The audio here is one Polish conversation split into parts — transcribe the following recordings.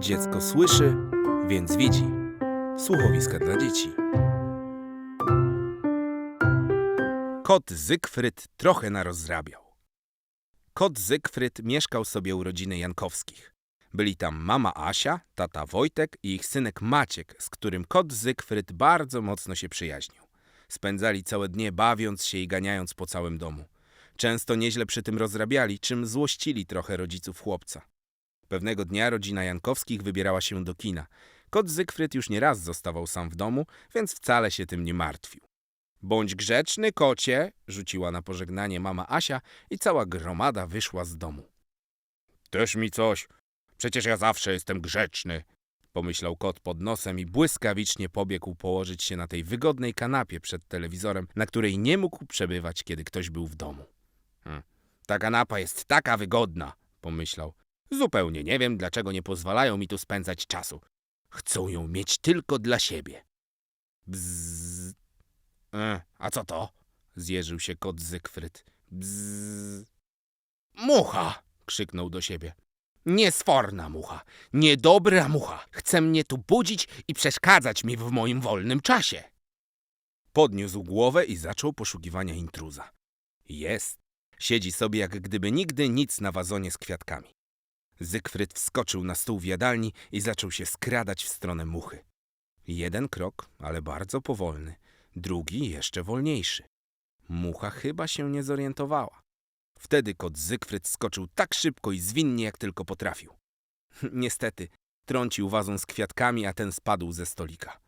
Dziecko słyszy, więc widzi. Słuchowiska dla dzieci. Kot Zygfryd trochę narozrabiał. Kot Zygfryd mieszkał sobie u rodziny Jankowskich. Byli tam mama Asia, tata Wojtek i ich synek Maciek, z którym kot Zygfryd bardzo mocno się przyjaźnił. Spędzali całe dnie bawiąc się i ganiając po całym domu. Często nieźle przy tym rozrabiali, czym złościli trochę rodziców chłopca. Pewnego dnia rodzina Jankowskich wybierała się do kina. Kot Zygfryd już nie raz zostawał sam w domu, więc wcale się tym nie martwił. Bądź grzeczny, kocie, rzuciła na pożegnanie mama Asia i cała gromada wyszła z domu. Też mi coś. Przecież ja zawsze jestem grzeczny, pomyślał kot pod nosem i błyskawicznie pobiegł położyć się na tej wygodnej kanapie przed telewizorem, na której nie mógł przebywać, kiedy ktoś był w domu. Hm. Ta kanapa jest taka wygodna, pomyślał. Zupełnie nie wiem, dlaczego nie pozwalają mi tu spędzać czasu. Chcą ją mieć tylko dla siebie. Bzzz. E, a co to? Zjeżył się kot Zygfryd. Bzzz. Mucha! krzyknął do siebie. Niesforna mucha, niedobra mucha. Chce mnie tu budzić i przeszkadzać mi w moim wolnym czasie. Podniósł głowę i zaczął poszukiwania intruza. Jest. Siedzi sobie jak gdyby nigdy nic na wazonie z kwiatkami. Zygfryd wskoczył na stół w jadalni i zaczął się skradać w stronę muchy. Jeden krok, ale bardzo powolny, drugi jeszcze wolniejszy. Mucha chyba się nie zorientowała. Wtedy kot Zygfryd skoczył tak szybko i zwinnie, jak tylko potrafił. Niestety, trącił wazon z kwiatkami, a ten spadł ze stolika.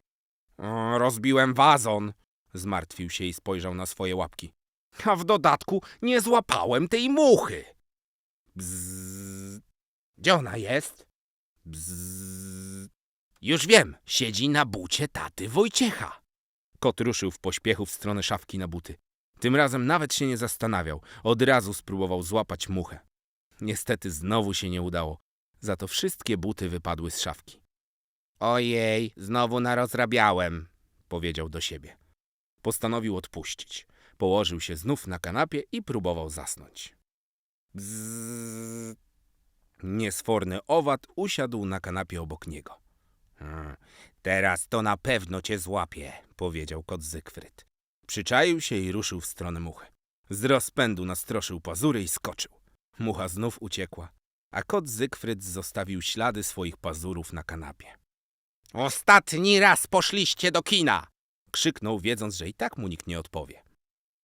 Rozbiłem wazon, zmartwił się i spojrzał na swoje łapki. A w dodatku nie złapałem tej muchy. Bzzz. Gdzie ona jest? Bzzz. Już wiem, siedzi na bucie taty Wojciecha. Kot ruszył w pośpiechu w stronę szafki na buty. Tym razem nawet się nie zastanawiał, od razu spróbował złapać muchę. Niestety znowu się nie udało, za to wszystkie buty wypadły z szafki. Ojej, znowu narozrabiałem, powiedział do siebie. Postanowił odpuścić. Położył się znów na kanapie i próbował zasnąć. Bzzz. Niesforny owad usiadł na kanapie obok niego. Hmm, teraz to na pewno cię złapie, powiedział kot Zygfryd. Przyczaił się i ruszył w stronę muchy. Z rozpędu nastroszył pazury i skoczył. Mucha znów uciekła, a kot Zygfryd zostawił ślady swoich pazurów na kanapie. Ostatni raz poszliście do kina! krzyknął, wiedząc, że i tak mu nikt nie odpowie.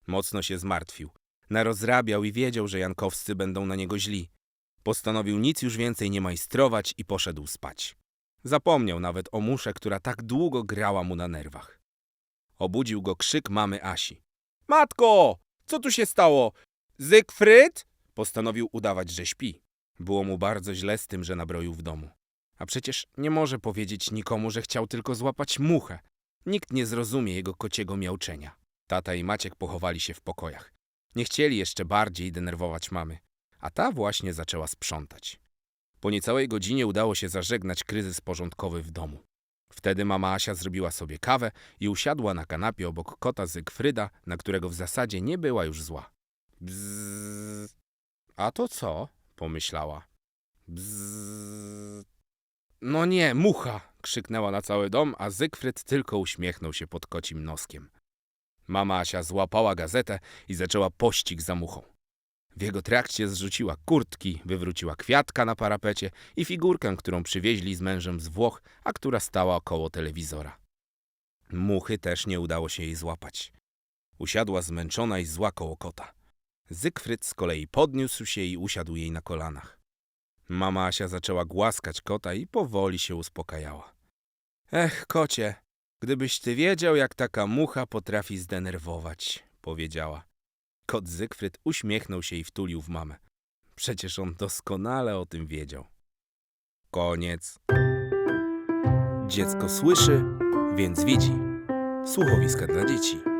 Mocno się zmartwił. Narozrabiał i wiedział, że Jankowscy będą na niego źli. Postanowił nic już więcej nie majstrować i poszedł spać. Zapomniał nawet o musze, która tak długo grała mu na nerwach. Obudził go krzyk mamy Asi. Matko! Co tu się stało? Zygfryd? Postanowił udawać, że śpi. Było mu bardzo źle z tym, że nabroił w domu. A przecież nie może powiedzieć nikomu, że chciał tylko złapać muchę. Nikt nie zrozumie jego kociego miauczenia. Tata i Maciek pochowali się w pokojach. Nie chcieli jeszcze bardziej denerwować mamy, a ta właśnie zaczęła sprzątać. Po niecałej godzinie udało się zażegnać kryzys porządkowy w domu. Wtedy mama Asia zrobiła sobie kawę i usiadła na kanapie obok kota Zygfryda, na którego w zasadzie nie była już zła. Bzzz. A to co? pomyślała. Bzzz. No nie, mucha! krzyknęła na cały dom, a Zygfryd tylko uśmiechnął się pod kocim noskiem. Mama Asia złapała gazetę i zaczęła pościg za muchą. W jego trakcie zrzuciła kurtki, wywróciła kwiatka na parapecie i figurkę, którą przywieźli z mężem z Włoch, a która stała koło telewizora. Muchy też nie udało się jej złapać. Usiadła zmęczona i zła koło kota. Zygfryd z kolei podniósł się i usiadł jej na kolanach. Mama Asia zaczęła głaskać kota i powoli się uspokajała. Ech, kocie, gdybyś ty wiedział, jak taka mucha potrafi zdenerwować, powiedziała. Kot Zygfryd uśmiechnął się i wtulił w mamę. Przecież on doskonale o tym wiedział. Koniec. Dziecko słyszy, więc widzi. Słuchowiska dla dzieci.